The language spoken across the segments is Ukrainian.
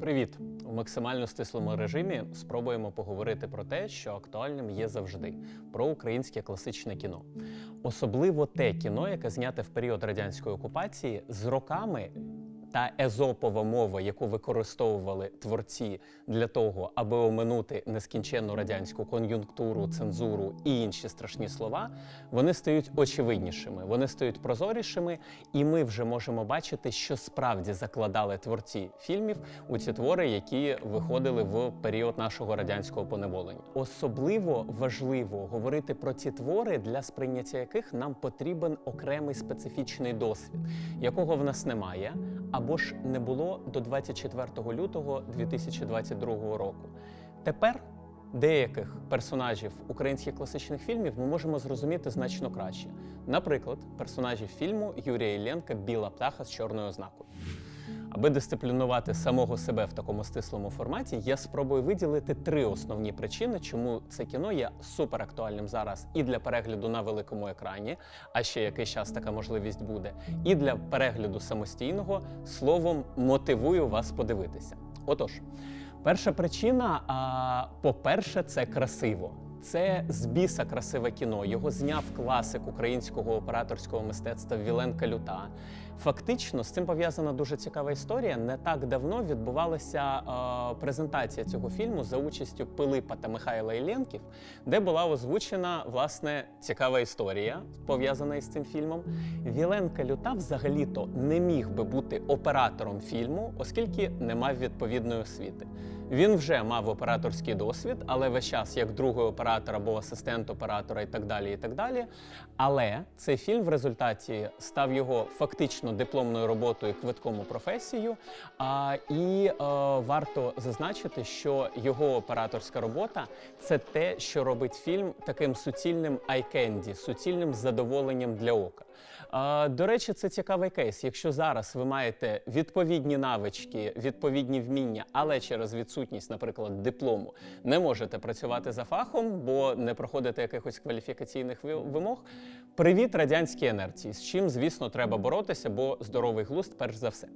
Привіт! У максимально стислому режимі спробуємо поговорити про те, що актуальним є завжди про українське класичне кіно. Особливо те кіно, яке зняте в період радянської окупації, з роками та езопова мова, яку використовували творці для того, аби оминути нескінченну радянську кон'юнктуру, цензуру і інші страшні слова, вони стають очевиднішими, вони стають прозорішими, і ми вже можемо бачити, що справді закладали творці фільмів у ці твори, які виходили в період нашого радянського поневолення. Особливо важливо говорити про ці твори, для сприйняття яких нам потрібен окремий специфічний досвід, якого в нас немає, або ж не було до 24 лютого 2022 року. Тепер деяких персонажів українських класичних фільмів ми можемо зрозуміти значно краще. Наприклад, персонажів фільму Юрія Іллєнка Біла птаха з чорною ознакою. Аби дисциплінувати самого себе в такому стислому форматі, я спробую виділити три основні причини, чому це кіно є суперактуальним зараз і для перегляду на великому екрані, а ще якийсь час така можливість буде, і для перегляду самостійного словом мотивую вас подивитися. Отож, перша причина, а, по-перше, це красиво. Це з біса красиве кіно. Його зняв класик українського операторського мистецтва Вілен Калюта. Фактично, з цим пов'язана дуже цікава історія. Не так давно відбувалася е, презентація цього фільму за участю Пилипа та Михайла Іллєнків, де була озвучена власне цікава історія, пов'язана із цим фільмом. Вілен Калюта взагалі-то не міг би бути оператором фільму, оскільки не мав відповідної освіти. Він вже мав операторський досвід, але весь час як другий оператор або асистент оператора і так далі. і так далі. Але цей фільм в результаті став його фактично дипломною роботою квитком у професію. А, і е, варто зазначити, що його операторська робота це те, що робить фільм таким суцільним айкенді, суцільним задоволенням для ока. До речі, це цікавий кейс. Якщо зараз ви маєте відповідні навички, відповідні вміння, але через відсутність, наприклад, диплому, не можете працювати за фахом, бо не проходите якихось кваліфікаційних вимог. Привіт радянській інерції, з чим, звісно, треба боротися, бо здоровий глузд перш за все.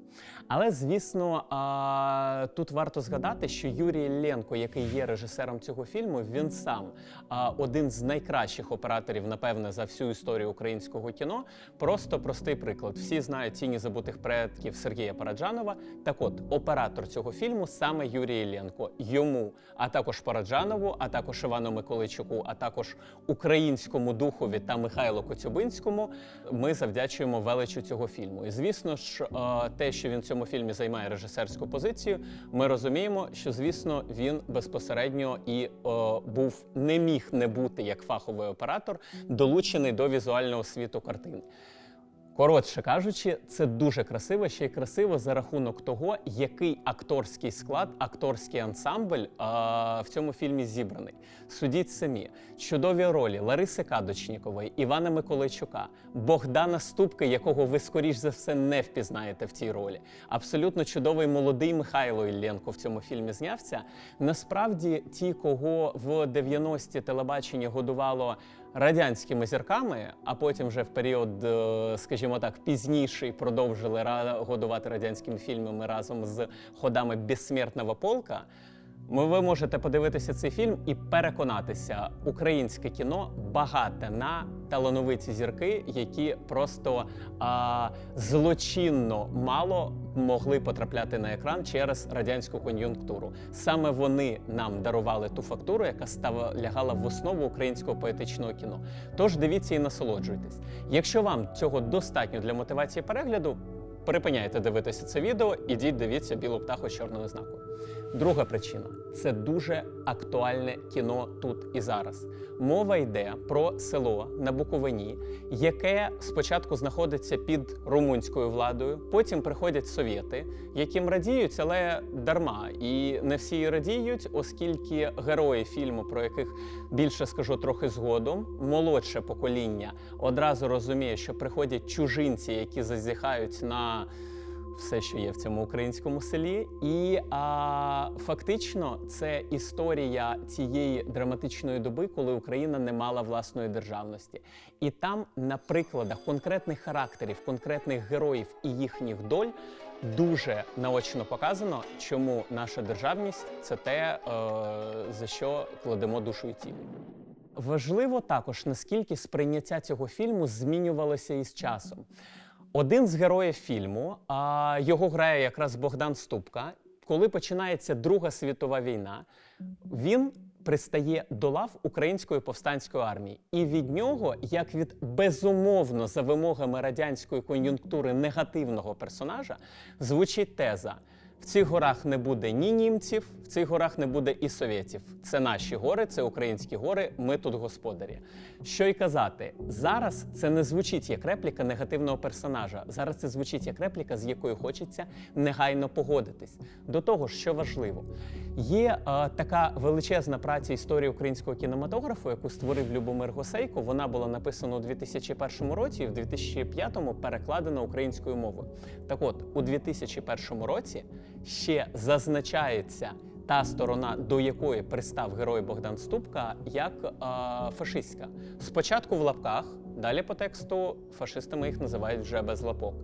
Але звісно, а, тут варто згадати, що Юрій Іллєнко, який є режисером цього фільму, він сам а, один з найкращих операторів, напевне, за всю історію українського кіно. Просто простий приклад. Всі знають тіні забутих предків Сергія Параджанова. Так от, оператор цього фільму саме Юрій Іллєнко. Йому, а також Параджанову, а також Івану Миколайчуку, а також українському духові та Михайлу Коцюбинському. Ми завдячуємо величу цього фільму. І звісно ж, е, те, що він в цьому фільмі займає режисерську позицію, ми розуміємо, що звісно він безпосередньо і е, був не міг не бути як фаховий оператор, долучений до візуального світу картини. Коротше кажучи, це дуже красиво, ще й красиво за рахунок того, який акторський склад, акторський ансамбль а, в цьому фільмі зібраний. Судіть самі, чудові ролі Лариси Кадочнікової, Івана Миколайчука, Богдана Ступки, якого ви скоріш за все не впізнаєте в цій ролі. Абсолютно чудовий молодий Михайло Іллєнко в цьому фільмі знявся. Насправді, ті, кого в 90-ті телебачення годувало радянськими зірками, а потім вже в період, е, скажімо так, пізніший продовжили годувати радянськими фільмами разом з ходами безсмертного полка. Ви можете подивитися цей фільм і переконатися, українське кіно багате на талановиті зірки, які просто а, злочинно мало могли потрапляти на екран через радянську кон'юнктуру. Саме вони нам дарували ту фактуру, яка стала лягала в основу українського поетичного кіно. Тож дивіться і насолоджуйтесь. Якщо вам цього достатньо для мотивації перегляду, припиняйте дивитися це відео, ідіть дивіться білу птаху з чорною знакою. Друга причина це дуже актуальне кіно тут і зараз. Мова йде про село на Буковині, яке спочатку знаходиться під румунською владою, потім приходять совєти, яким радіють, але дарма. І не всі радіють, оскільки герої фільму, про яких більше скажу трохи згодом, молодше покоління одразу розуміє, що приходять чужинці, які зазіхають на все, що є в цьому українському селі. І а, фактично це історія цієї драматичної доби, коли Україна не мала власної державності. І там на прикладах конкретних характерів, конкретних героїв і їхніх доль дуже наочно показано, чому наша державність це те, е, за що кладемо душу і тіло. Важливо також, наскільки сприйняття цього фільму змінювалося із часом. Один з героїв фільму, а його грає якраз Богдан Ступка. Коли починається Друга світова війна, він пристає до лав Української повстанської армії, і від нього, як від безумовно за вимогами радянської кон'юнктури негативного персонажа, звучить теза. В цих горах не буде ні німців, в цих горах не буде і совєтів. Це наші гори, це українські гори. Ми тут господарі. Що й казати, зараз це не звучить як репліка негативного персонажа. Зараз це звучить як репліка, з якою хочеться негайно погодитись. До того що важливо, є е, така величезна праця історії українського кінематографу, яку створив Любомир Госейко. Вона була написана у 2001 році, і в 2005 перекладена українською мовою. Так от, у 2001 році ще зазначається та сторона, до якої пристав герой Богдан Ступка, як е, фашистська. Спочатку в лапках, далі по тексту фашистами їх називають вже без лапок.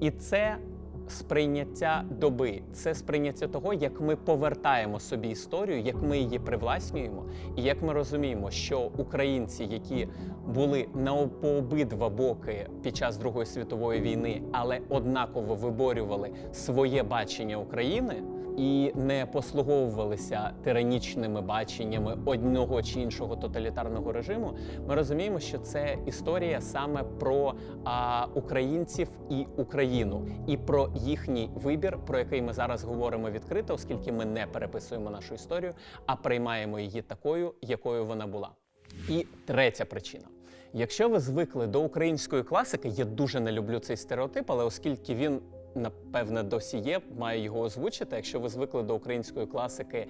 І це сприйняття доби, це сприйняття того, як ми повертаємо собі історію, як ми її привласнюємо, і як ми розуміємо, що українці, які були на по обидва боки під час Другої світової війни, але однаково виборювали своє бачення України. І не послуговувалися тиранічними баченнями одного чи іншого тоталітарного режиму. Ми розуміємо, що це історія саме про а, українців і Україну, і про їхній вибір, про який ми зараз говоримо відкрито, оскільки ми не переписуємо нашу історію, а приймаємо її такою, якою вона була. І третя причина. Якщо ви звикли до української класики, я дуже не люблю цей стереотип, але оскільки він напевне досі є, маю його озвучити. Якщо ви звикли до української класики,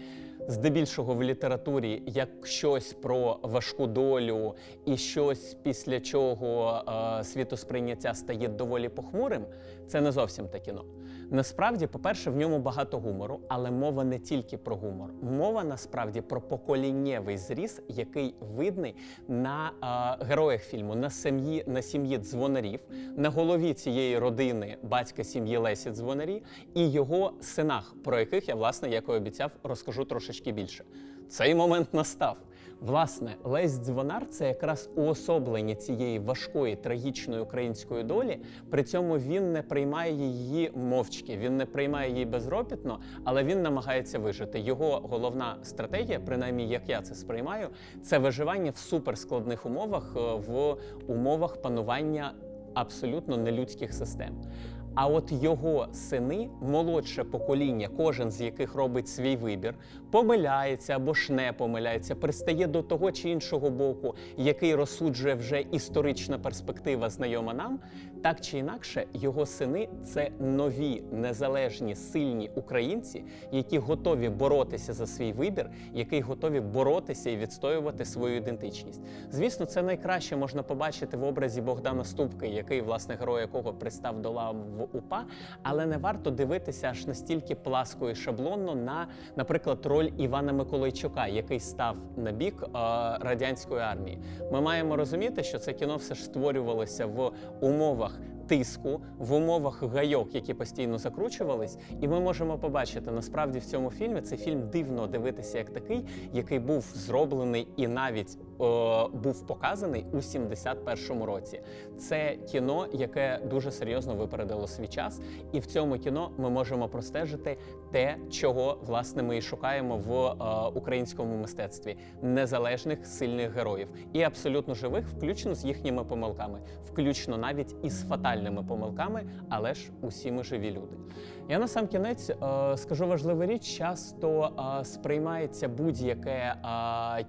здебільшого в літературі, як щось про важку долю і щось після чого е, світосприйняття стає доволі похмурим, це не зовсім те кіно. Насправді, по-перше, в ньому багато гумору, але мова не тільки про гумор. Мова насправді про поколіннєвий зріз, який видний на е, героях фільму, на сім'ї на сім'ї дзвонарів, на голові цієї родини батька сім'ї Лесі Дзвонарі і його синах, про яких я, власне, як і обіцяв, розкажу трошечки більше. Цей момент настав. Власне, Лесь Дзвонар це якраз уособлення цієї важкої трагічної української долі. При цьому він не приймає її мовчки, він не приймає її безропітно, але він намагається вижити. Його головна стратегія, принаймні як я це сприймаю, це виживання в суперскладних умовах, е, в умовах панування абсолютно нелюдських систем. А от його сини, молодше покоління, кожен з яких робить свій вибір, помиляється або ж не помиляється, пристає до того чи іншого боку, який розсуджує вже історична перспектива, знайома нам. Так чи інакше, його сини це нові незалежні сильні українці, які готові боротися за свій вибір, які готові боротися і відстоювати свою ідентичність. Звісно, це найкраще можна побачити в образі Богдана Ступки, який, власне, герой якого пристав до лав в УПА, але не варто дивитися аж настільки пласко і шаблонно на, наприклад, роль Івана Миколайчука, який став на бік е, радянської армії. Ми маємо розуміти, що це кіно все ж створювалося в умовах. Тиску в умовах гайок, які постійно закручувались, і ми можемо побачити насправді в цьому фільмі цей фільм дивно дивитися як такий, який був зроблений і навіть е, був показаний у 71-му році. Це кіно, яке дуже серйозно випередило свій час, і в цьому кіно ми можемо простежити те, чого власне ми і шукаємо в е, українському мистецтві незалежних сильних героїв і абсолютно живих, включно з їхніми помилками, включно навіть із фатальними помилками, але ж усі ми живі люди. Я на сам кінець е, скажу важливу річ: часто сприймається будь-яке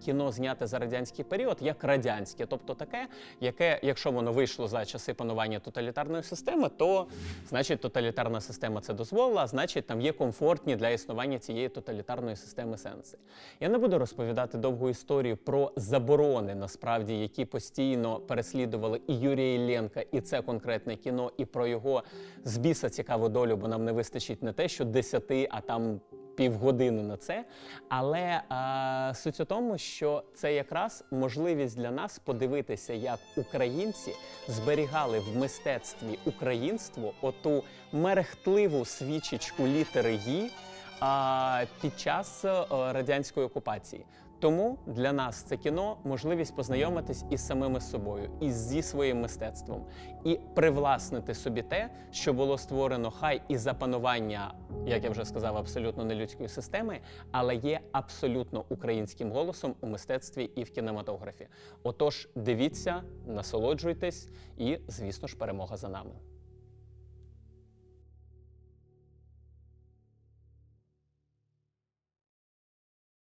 кіно зняте за радянських пострадянський період як радянське, тобто таке, яке, якщо воно вийшло за часи панування тоталітарної системи, то значить тоталітарна система це дозволила, а значить там є комфортні для існування цієї тоталітарної системи сенси. Я не буду розповідати довгу історію про заборони, насправді, які постійно переслідували і Юрія Іллєнка, і це конкретне кіно, і про його з біса цікаву долю, бо нам не вистачить не те, що десяти, а там півгодини на це. Але а, суть у тому, що це якраз можливість для нас подивитися, як українці зберігали в мистецтві українство оту мерехтливу свічечку літери «Ї» а, під час е, радянської окупації. Тому для нас це кіно можливість познайомитись із самими собою, і зі своїм мистецтвом, і привласнити собі те, що було створено хай і за панування, як я вже сказав, абсолютно нелюдської системи, але є абсолютно українським голосом у мистецтві і в кінематографі. Отож, дивіться, насолоджуйтесь, і звісно ж, перемога за нами.